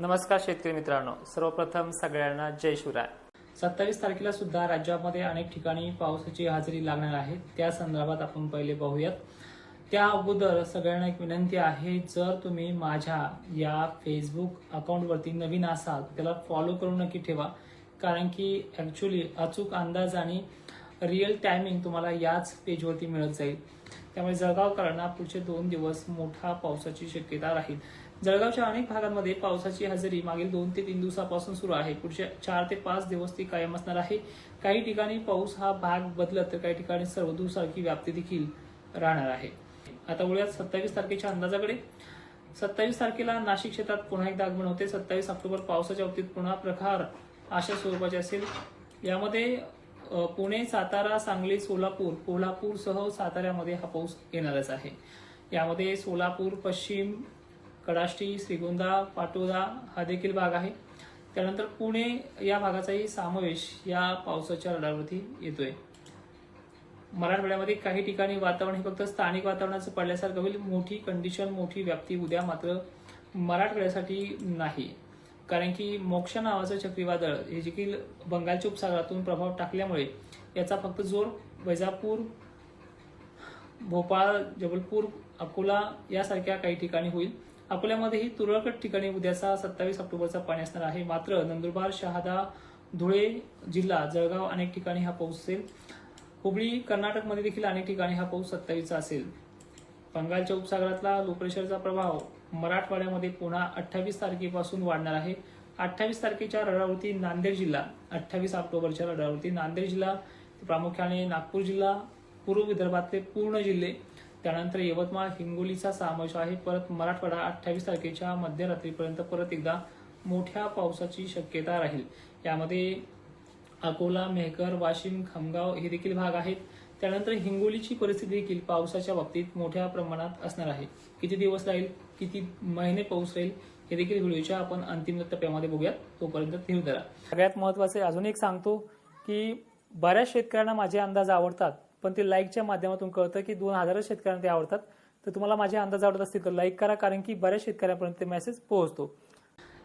नमस्कार शेतकरी मित्रांनो सर्वप्रथम सगळ्यांना जय शिवराय. सत्तावीस तारखेला सुद्धा राज्यामध्ये अनेक ठिकाणी पावसाची हजेरी लागणार आहे. त्या संदर्भात आपण पहिले पाहूयात. त्या अगोदर सगळ्यांना एक विनंती आहे जर तुम्ही माझ्या या फेसबुक अकाउंटवरती नवीन असाल त्याला फॉलो करून नक्की ठेवा. कारण की ॲक्च्युली अचूक अंदाज आणि रिअल टायमिंग तुम्हाला याच पेजवरती मिळत जाईल. त्यामुळे जळगावकरांना पुढचे दोन दिवस मोठा पावसाची शक्यता राहील. जळगावच्या अनेक भागांमध्ये पावसाची हजेरी मागील दोन ते तीन दिवसापासून सुरू आहे. पुढच्या चार ते पाच दिवस ती कायम असणार आहे. काही ठिकाणी पाऊस हा भाग बदलत तर काही ठिकाणी सर्वदूरसारखी व्याप्ती देखील राहणार आहे. आता वळूयात सत्तावीस तारखेच्या अंदाजाकडे. सत्तावीस तारखेला नाशिक क्षेत्रात पुन्हा एकदा आगमन होते. सत्तावीस ऑक्टोबर पावसाच्या बाबतीत पुन्हा प्रकार अशा स्वरूपाचे असेल. यामध्ये पुणे सातारा सांगली सोलापूर कोल्हापूरसह साताऱ्यामध्ये हा पाऊस येणारच आहे. यामध्ये सोलापूर पश्चिम कडाष्टी श्रीगोंदा पाटोदा हा देखील भाग आहे. त्यानंतर पुणे या भागाचाही समावेश या पावसाच्या रडारवरती येतोय. मराठवाड्यामध्ये काही ठिकाणी वातावरण हे फक्त स्थानिक वातावरणाचं पडल्यासारखं होईल. मोठी कंडिशन मोठी व्याप्ती उद्या मात्र मराठवाड्यासाठी नाही. कारण की मोक्ष नावाचं चक्रीवादळ हे देखील बंगालच्या उपसागरातून प्रभाव टाकल्यामुळे याचा फक्त जोर वैजापूर भोपाळ जबलपूर अकोला यासारख्या काही ठिकाणी होईल. अकोल्यामध्येही तुरळक ठिकाणी उद्याचा सत्तावीस ऑक्टोबरचा पाणी असणार आहे. मात्र नंदुरबार शहादा धुळे जिल्हा जळगाव अनेक ठिकाणी हा पाऊस असेल. हुबळी कर्नाटकमध्ये देखील अनेक ठिकाणी हा पाऊस सत्तावीसचा असेल. बंगालच्या उपसागरातला लोप्रेशरचा प्रभाव मराठवाड्यामध्ये पुन्हा अठ्ठावीस तारखेपासून वाढणार आहे. अठ्ठावीस तारखेच्या रडावरती नांदेड जिल्हा अठ्ठावीस ऑक्टोबरच्या रडावरती नांदेड जिल्हा प्रामुख्याने नागपूर जिल्हा पूर्व विदर्भातले पूर्ण जिल्हे त्यानंतर यवतमाळ हिंगोलीचा समावेश आहे. परत मराठवाडा अठ्ठावीस तारखेच्या मध्यरात्रीपर्यंत परत एकदा मोठ्या पावसाची शक्यता राहील. यामध्ये अकोला मेहकर वाशिम खामगाव हे देखील भाग आहेत. त्यानंतर हिंगोलीची परिस्थिती देखील पावसाच्या बाबतीत मोठ्या प्रमाणात असणार आहे. किती दिवस राहील किती महिने पाऊस राहील हे देखील व्हिडिओच्या आपण अंतिम टप्प्यामध्ये बघूयात. तोपर्यंत धीर धरा. सगळ्यात महत्त्वाचे अजून एक सांगतो की बऱ्याच शेतकऱ्यांना माझे अंदाज आवडतात. पण ते लाईकच्या माध्यमातून कळतं की दोन हजारच शेतकऱ्यांना ते आवडतात. तर तुम्हाला माझे अंदाज आवडत असतील तर लाईक करा कारण की बऱ्याच शेतकऱ्यांपर्यंत ते मेसेज पोहोचतो.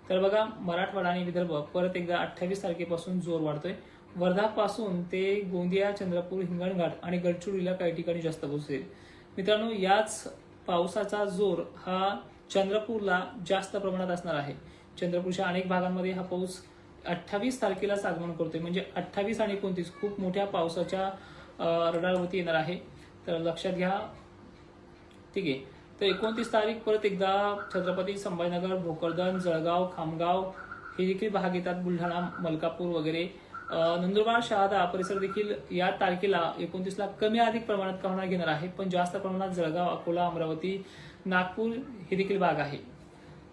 तर बघा मराठवाडा आणि विदर्भ परत एकदा अठ्ठावीस तारखेपासून जोर वाढतोय. वर्धापासून ते गोंदिया चंद्रपूर हिंगणघाट आणि गडचिरोलीला काही ठिकाणी जास्त पोहोचेल मित्रांनो याच पावसाचा जोर हा चंद्रपूरला जास्त प्रमाणात असणार आहे. चंद्रपूरच्या अनेक भागांमध्ये हा पाऊस अठ्ठावीस तारखेलाच आगमन करतोय. म्हणजे अठ्ठावीस आणि एकोणतीस खूप मोठ्या पावसाच्या रडारवरती येणार आहे. तर लक्षात घ्या. ठीक आहे. तर एकोणतीस तारीख परत एकदा छत्रपती संभाजीनगर भोकरदन जळगाव खामगाव हे देखील भाग येतात बुलढाणा मलकापूर वगैरे. नंदुरबार शहादा परिसर देखील या तारखेला एकोणतीसला कमी अधिक प्रमाणात का घेणार आहे पण जास्त प्रमाणात जळगाव अकोला अमरावती नागपूर हे देखील भाग आहे.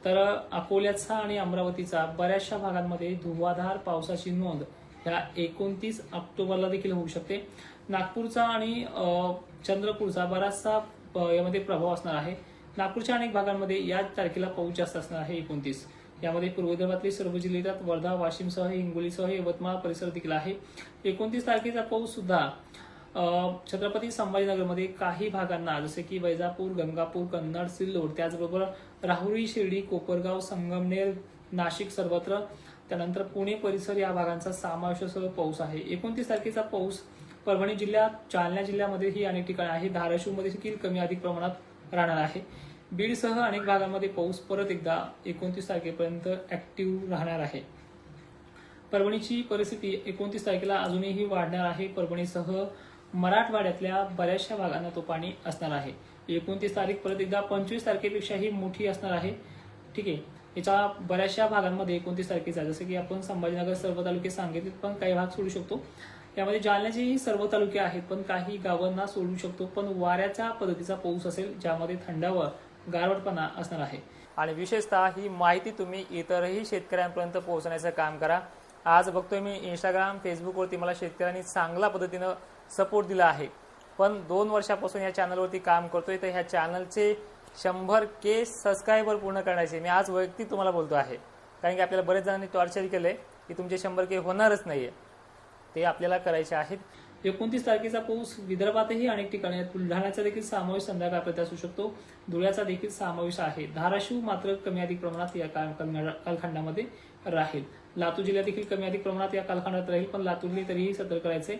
तर अकोल्याचा आणि अमरावतीचा बऱ्याचशा भागांमध्ये धुवाधार पावसाची नोंद ह्या एकोणतीस ऑक्टोबरला देखील होऊ शकते. नागपूरचा आणि चंद्रपूरचा बराचसा यामध्ये प्रभाव असणार आहे. नागपूरच्या अनेक भागांमध्ये या तारखेला पाऊस जास्त असणार आहे एकोणतीस. यामध्ये पूर्व विदर्भातले सर्व जिल्हे येतात. वर्धा वाशिमसह हिंगोलीसह यवतमाळ परिसर देखील आहे. एकोणतीस तारखेचा पाऊस सुद्धा छत्रपती संभाजीनगरमध्ये काही भागांना जसे की वैजापूर गंगापूर कन्नड सिल्लोड त्याचबरोबर राहुरी शिर्डी कोपरगाव संगमनेर नाशिक सर्वत्र त्यानंतर पुणे परिसर या भागांचा समावेशासह पाऊस आहे. एकोणतीस तारखेचा पाऊस परभणी जिल्ह्यात जालना जिल्ह्यामध्येही अनेक ठिकाणी आहे धाराशिवमध्ये देखील कमी अधिक प्रमाणात राहणार आहे. बीडसह अनेक भागांमध्ये पाऊस परत एकदा एकोणतीस तारखेपर्यंत ऍक्टिव्ह राहणार आहे. परभणीची परिस्थिती एकोणतीस तारखेला अजूनही वाढणार आहे. परभणीसह मराठवाड्यातल्या बऱ्याचशा भागांना तो पाणी असणार आहे. एकोणतीस तारीख परत एकदा पंचवीस तारखेपेक्षाही मोठी असणार आहे. ठीक आहे. याच्या बऱ्याचशा भागांमध्ये एकोणतीस तारखेचा जसं की आपण संभाजीनगर सर्व तालुके सांगितले पण काही भाग सोडू शकतो. यामध्ये जालन्याचेही सर्व तालुके आहेत पण काही गावांना सोडू शकतो पण वाऱ्याच्या पद्धतीचा पाऊस असेल ज्यामध्ये थंडावर गारवटपणा असणार आहे. आणि विशेषतः ही माहिती तुम्ही इतरही शेतकऱ्यांपर्यंत पोहोचण्याचं काम करा. आज बघतोय मी इंस्टाग्राम फेसबुकवरती मला शेतकऱ्यांनी चांगल्या पद्धतीनं सपोर्ट दिला आहे. पण दोन वर्षापासून या चॅनलवरती काम करतोय तर ह्या चॅनलचे शंभर के सबस्क्रायबर पूर्ण करण्याचे मी आज वैयक्तिक तुम्हाला बोलतो आहे. कारण की आपल्याला बरेच जणांनी टॉर्चर केलंय की तुमचे शंभर के होणारच नाहीये. ते आपल्याला करायचे आहेत. एकोणतीस तारखेचा पाऊस विदर्भातही अनेक ठिकाणी आहेत बुलढाण्याचा देखील समावेश संध्याकाळपर्यंत असू शकतो. धुळ्याचा देखील समावेश आहे. धाराशिव मात्र कमी अधिक प्रमाणात या काल- कालखंडामध्ये राहील. लातूर जिल्ह्यात देखील कमी अधिक प्रमाणात या कालखंडात राहील पण लातूरने तरीही सतर्क करायचे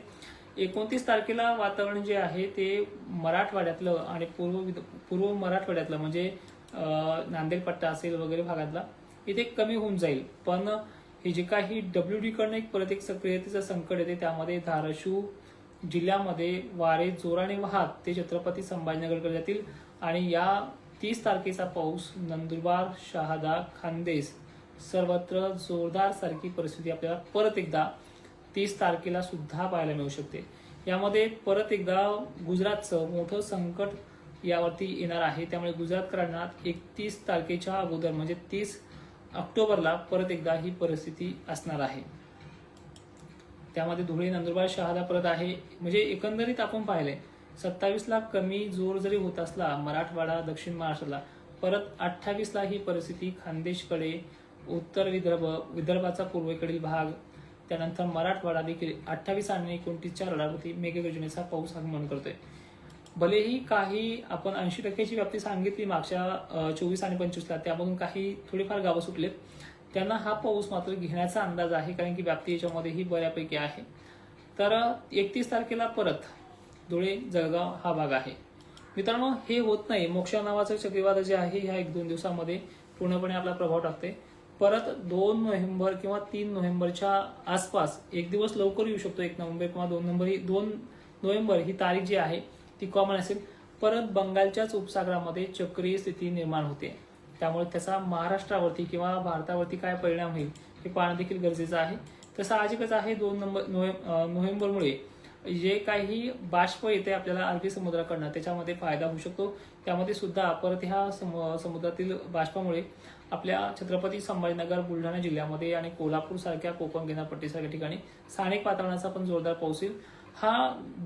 एकोणतीस तारखेला वातावरण जे आहे ते मराठवाड्यातलं आणि पूर्व विद- पूर्व मराठवाड्यातलं म्हणजे नांदेड पट्टा असेल वगैरे भागातला इथे कमी होऊन जाईल. पण हे जे काही डब्ल्यू डी कडनं एक परत एक सक्रियतेचं संकट येते त्यामध्ये धाराशिव जिल्ह्यामध्ये वारे जोराने वाहत ते छत्रपती संभाजीनगरकडे जातील. आणि या तीस तारखेचा पाऊस नंदुरबार शहादा खानदेश सर्वत्र जोरदार सारखी परिस्थिती आपल्याला परत एकदा तीस तारखेला सुद्धा पाहायला मिळू शकते. यामध्ये परत एकदा गुजरातचं मोठं संकट यावरती येणार आहे. त्यामुळे गुजरातकरांना एकतीस तारखेच्या अगोदर म्हणजे तीस ऑक्टोबरला परत एकदा ही परिस्थिती असणार आहे. त्यामध्ये धुळे नंदुरबार शहादा परत आहे. म्हणजे एकंदरीत आपण पाहिले सत्तावीस ला कमी जोर जरी होत असला मराठवाडा दक्षिण महाराष्ट्राला परत अठ्ठावीस ला ही परिस्थिती खानदेशकडे उत्तर विदर्भ विदर्भाचा पूर्वेकडील भाग त्यानंतर मराठवाडा देखील अठ्ठावीस आणि एकोणतीसच्या रडावरती मेघगर्जनेचा पाऊस आगमन करतोय. भलेही काही आपण ऐंशी टक्क्याची व्याप्ती सांगितली मागच्या चोवीस आणि पंचवीसला त्यामधून काही थोडीफार गावं सुटलेत. त्यांना हा पाऊस मात्र घेण्याचा अंदाज आहे कारण की व्याप्ती याच्यामध्येही बऱ्यापैकी आहे. तर एकतीस तारखेला परत धुळे जळगाव हा भाग आहे. मित्रांनो हे होत नाही. मोक्षा नावाचं चक्रीवादळ जे आहे ह्या एक दोन दिवसामध्ये पूर्णपणे आपला प्रभाव टाकते. परत दोन नोव्हेंबर किंवा तीन नोव्हेंबरच्या आसपास एक दिवस लवकर येऊ शकतो एक नोव्हेंबर किंवा दोन नोव्हेंबर ही दोन नोव्हेंबर ही तारीख जी आहे ती कॉमन असेल. परत बंगालच्याच उपसागरामध्ये चक्रीय स्थिती निर्माण होते. त्यामुळे त्याचा महाराष्ट्रावरती किंवा भारतावरती काय परिणाम होईल हे पाहणं देखील गरजेचं आहे. तर साहजिकच आहे दोन नंबर नोव्हें- नोव्हेंबरमुळे जे काही बाष्प येते आपल्याला अरबी समुद्राकडनं त्याच्यामध्ये फायदा होऊ शकतो. त्यामध्ये सुद्धा परत ह्या सम- समुद्रातील बाष्पामुळे आपल्या छत्रपती संभाजीनगर बुलढाणा जिल्ह्यामध्ये आणि कोल्हापूर सारख्या कोकण किनारपट्टीसारख्या ठिकाणी स्थानिक वातावरणाचा पण जोरदार पाऊस येईल. हा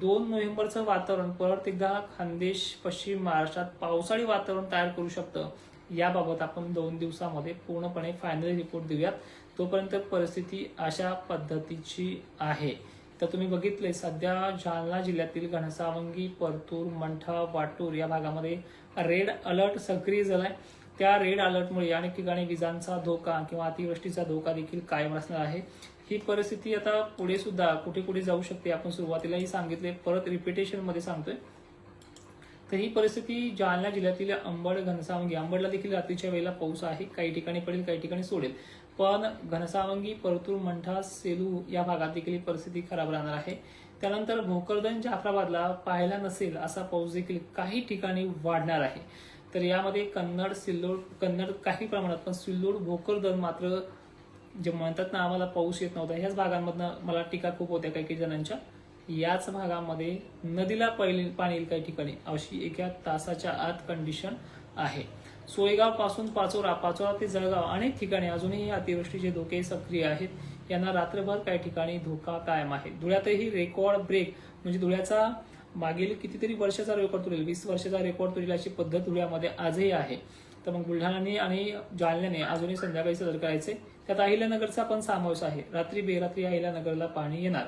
दोन नोव्हेंबरचं वातावरण परत एकदा खानदेश पश्चिम महाराष्ट्रात पावसाळी वातावरण तयार करू शकतं. याबाबत आपण दोन दिवसामध्ये पूर्णपणे फायनल रिपोर्ट देऊयात. तोपर्यंत परिस्थिती अशा पद्धतीची आहे. तर तुम्ही बघितले सध्या जालना जिल्ह्यातील घनसावंगी परतूर मंठा वाटूर या भागामध्ये रेड अलर्ट सक्रिय झालाय. त्या रेड अलर्टमुळे अनेक ठिकाणी विजांचा धोका किंवा अतिवृष्टीचा धोका देखील कायम असणार आहे. ही परिस्थिती आता पुढे सुद्धा कुठे कुठे जाऊ शकते आपण सुरुवातीलाही सांगितले परत रिपिटेशनमध्ये सांगतोय. तर ही परिस्थिती जालना जिल्ह्यातील अंबड घनसावंगी अंबडला देखील रात्रीच्या वेळेला पाऊस आहे काही ठिकाणी पडेल काही ठिकाणी सोडेल. पण घनसावंगी परतूर मंठा सेलू या भागात देखील ही परिस्थिती खराब राहणार आहे. त्यानंतर भोकरदन जाफराबादला पाहायला नसेल असा पाऊस देखील काही ठिकाणी वाढणार आहे. तर यामध्ये कन्नड सिल्लोड कन्नड काही प्रमाणात पण सिल्लोड भोकरदन मात्र जे म्हणतात ना आम्हाला पाऊस येत नव्हता ह्याच भागांमधनं मला टीका खूप होत्या काही काही जणांच्या. याच भागामध्ये नदीला पहिले पाणी येईल काही ठिकाणी. अशी एका तासाच्या आत कंडिशन आहे. सोयगावपासून पाचोरा पाचोरा ते जळगाव अनेक ठिकाणी अजूनही अतिवृष्टीचे धोके सक्रिय आहेत यांना रात्रभर काही ठिकाणी धोका कायम आहे. धुळ्यातही रेकॉर्ड ब्रेक म्हणजे धुळ्याचा मागील कितीतरी वर्षाचा रेकॉर्ड तुरेल वीस वर्षाचा रेकॉर्ड तुरेल अशी पद्धत धुळ्यामध्ये आजही आहे. तर मग बुलढाणाने आणि जालन्याने अजूनही संध्याकाळी सतर्क करायचे. त्यात अहिल्यानगरचा पण समावेश आहे. रात्री बेरात्री अहिल्यानगरला पाणी येणार.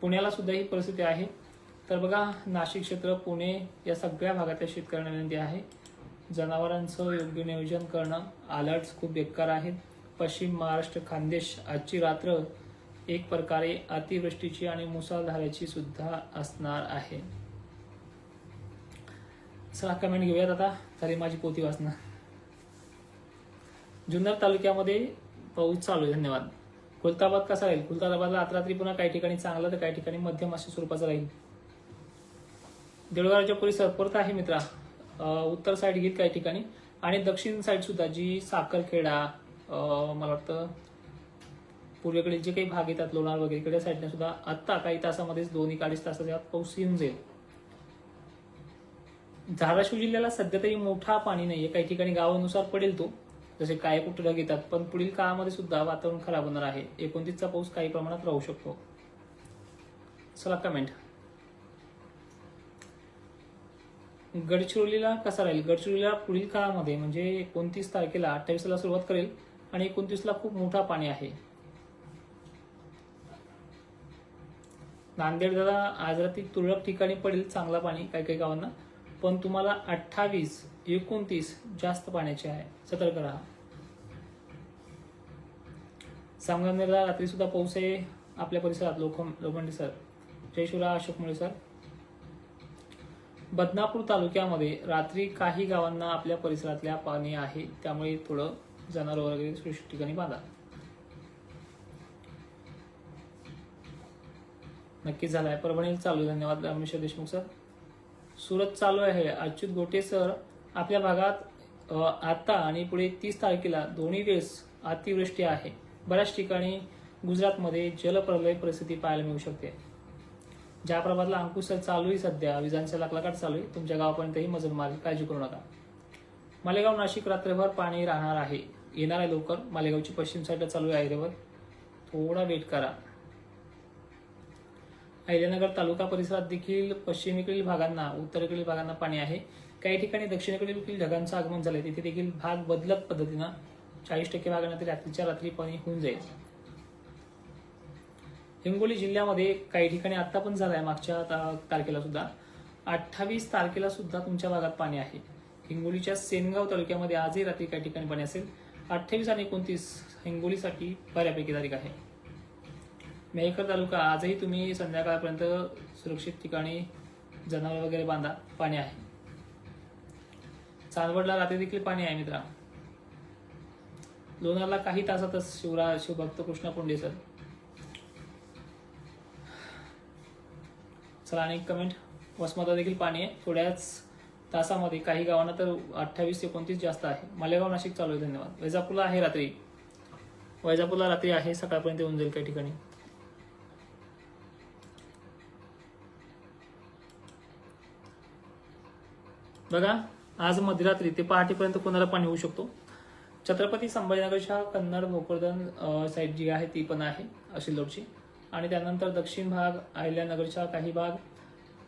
पुण्याला सुद्धा ही परिस्थिती आहे. तर बघा नाशिक क्षेत्र पुणे या सगळ्या भागातल्या शेतकऱ्यांना विनंती आहे. जनावरांचं योग्य नियोजन करणं अलर्ट्स खूप बेकार आहेत. पश्चिम महाराष्ट्र खानदेश आजची रात्र एक प्रकारे अतिवृष्टीची आणि मुसळधाराची सुद्धा असणार आहे. चला कमेंट घेऊयात आता. तरी माझी पोती वाचना जुन्नर तालुक्यामध्ये पाऊस चालू आहे. धन्यवाद. खुलताबाद कसा राहील? खुलताबादला रात्री पुन्हा काही ठिकाणी चांगला तर काही ठिकाणी मध्यम अशा स्वरूपाचा राहील. देऊळगावच्या परिसर परत आहे मित्रा. उत्तर साईड घेत काही ठिकाणी. आणि दक्षिण साईड सुद्धा जी साखरखेडा मला वाटतं पूर्वेकडे जे काही भाग येतात लोणार वगैरे इकडे साईडने सुद्धा आत्ता काही तासामध्येच दोन एक अडीच तासाच्या आत पाऊस येऊन जाईल. धाराशिव जिल्ह्याला सध्या तरी मोठा पाणी नाहीये. काही ठिकाणी गावानुसार पडेल तो. जसे काय कुठलं घेतात पण पुढील काळामध्ये सुद्धा वातावरण खराब होणार आहे. एकोणतीसचा पाऊस काही प्रमाणात राहू शकतो. चला कमेंट गडचिरोलीला कसा राहील? गडचिरोलीला पुढील काळामध्ये म्हणजे एकोणतीस तारखेला अठ्ठावीसला सुरुवात करेल आणि एकोणतीसला खूप मोठा पाणी आहे. नांदेड दादा आज रात्री तुरळक ठिकाणी पडेल चांगला पाणी काही काही गावांना. पण तुम्हाला अठ्ठावीस एकोणतीस जास्त पाण्याचे आहे. सतर्क राहा. संगमनेरला रात्री सुद्धा पाऊस आहे. आपल्या परिसरात लोक लोखंडे सर. जय शिवराय अशोक मुळे सर. बदनापूर तालुक्यामध्ये रात्री काही गावांना आपल्या परिसरातल्या पाणी आहे. त्यामुळे थोडं जनावर वगैरे सुरक्षित ठिकाणी बांधा. नक्की झालाय. परभणी चालू आहे. धन्यवाद. रमेश देशमुख सर. सुरत चालू आहे. अच्युत गोटे सर आपल्या भागात आता आणि पुढे तीस तारखेला दोन्ही वेळेस अतिवृष्टी आहे. बऱ्याच ठिकाणी गुजरातमध्ये जलप्रलय परिस्थिती पाहायला मिळू शकते. ज्या प्रभातला अंकुश सर चालू आहे सध्या. विजांचा लाकलाकाट चालू आहे. तुमच्या गावापर्यंतही मजल मारेल काळजी करू नका. मालेगाव नाशिक रात्रभर पाणी राहणार आहे. येणार आहे लवकर. मालेगावची पश्चिम साईडला चालू आहे. आयरेवर. थोडा वेट करा. अहिल्यानगर तालुका परिसरात देखील पश्चिमेकडील भागांना उत्तरेकडील भागांना पाणी आहे. काही ठिकाणी दक्षिणेकडील देखील ढगांचं आगमन झालंय. तिथे देखील भाग बदलत पद्धतीनं चाळीस टक्के भागांना तरी रात्रीच्या रात्री पाणी होऊन जाईल. हिंगोली जिल्ह्यामध्ये काही ठिकाणी आता पण झालाय मागच्या ता- तारखेला सुद्धा. अठ्ठावीस तारखेला सुद्धा तुमच्या भागात पाणी आहे. हिंगोलीच्या सेनगाव तालुक्यामध्ये आजही रात्री काही ठिकाणी पाणी असेल. अठ्ठावीस आणि एकोणतीस हिंगोलीसाठी बऱ्यापैकी तारीख आहे. मेहकर तालुका आजही तुम्ही संध्याकाळपर्यंत सुरक्षित ठिकाणी जनावर वगैरे बांधा पाणी आहे. चांदवडला रात्री देखील पाणी आहे मित्रा. लोणारला काही तासातच शिवराज शिवभक्त कृष्णा पुंडे सर. चला आणि कमेंट वसमतला देखील पाणी आहे. थोड्याच तासामध्ये काही गावांना तर अठ्ठावीस एकोणतीस जास्त आहे. मालेगाव नाशिक चालू आहे. धन्यवाद. वैजापूरला आहे रात्री. वैजापूरला रात्री आहे सकाळपर्यंत येऊन जाईल काही ठिकाणी. बघा आज मध्यरात्री ते पहाटेपर्यंत कोणाला पाणी होऊ शकतो? छत्रपती संभाजीनगरच्या कन्नड भोकरदन साईड जी आहे ती पण आहे अशिल्लोडची आणि त्यानंतर दक्षिण भाग अहिल्यानगरच्या काही भाग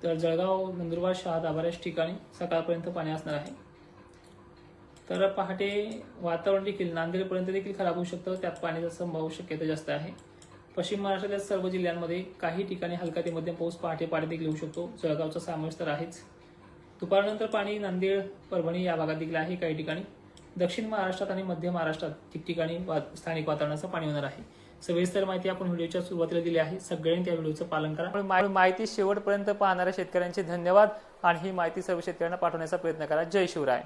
तर जळगाव नंदुरबार शहादा बऱ्याच ठिकाणी सकाळपर्यंत पाणी असणार आहे. तर पहाटे वातावरण देखील नांदेडपर्यंत देखील खराब होऊ शकतं त्यात पाण्याचा संभाव शक्यता जास्त आहे. पश्चिम महाराष्ट्रातील सर्व जिल्ह्यांमध्ये काही ठिकाणी हलका ते मध्यम पाऊस पहाटे पहाटे देखील होऊ शकतो जळगावचा समावेश तर आहेच. दुपारनंतर पाणी नांदेड परभणी या भागात देखील आहे काही ठिकाणी. दक्षिण महाराष्ट्रात आणि मध्य महाराष्ट्रात ठिकठिकाणी वा- स्थानिक वातावरणाचं पाणी होणार आहे. सविस्तर माहिती आपण व्हिडिओच्या सुरुवातीला दिली आहे. सगळ्यांनी त्या व्हिडिओचं पालन करा. माहिती शेवटपर्यंत पाहणाऱ्या शेतकऱ्यांचे धन्यवाद आणि ही माहिती सर्व शेतकऱ्यांना पाठवण्याचा प्रयत्न करा. जय शिवराय.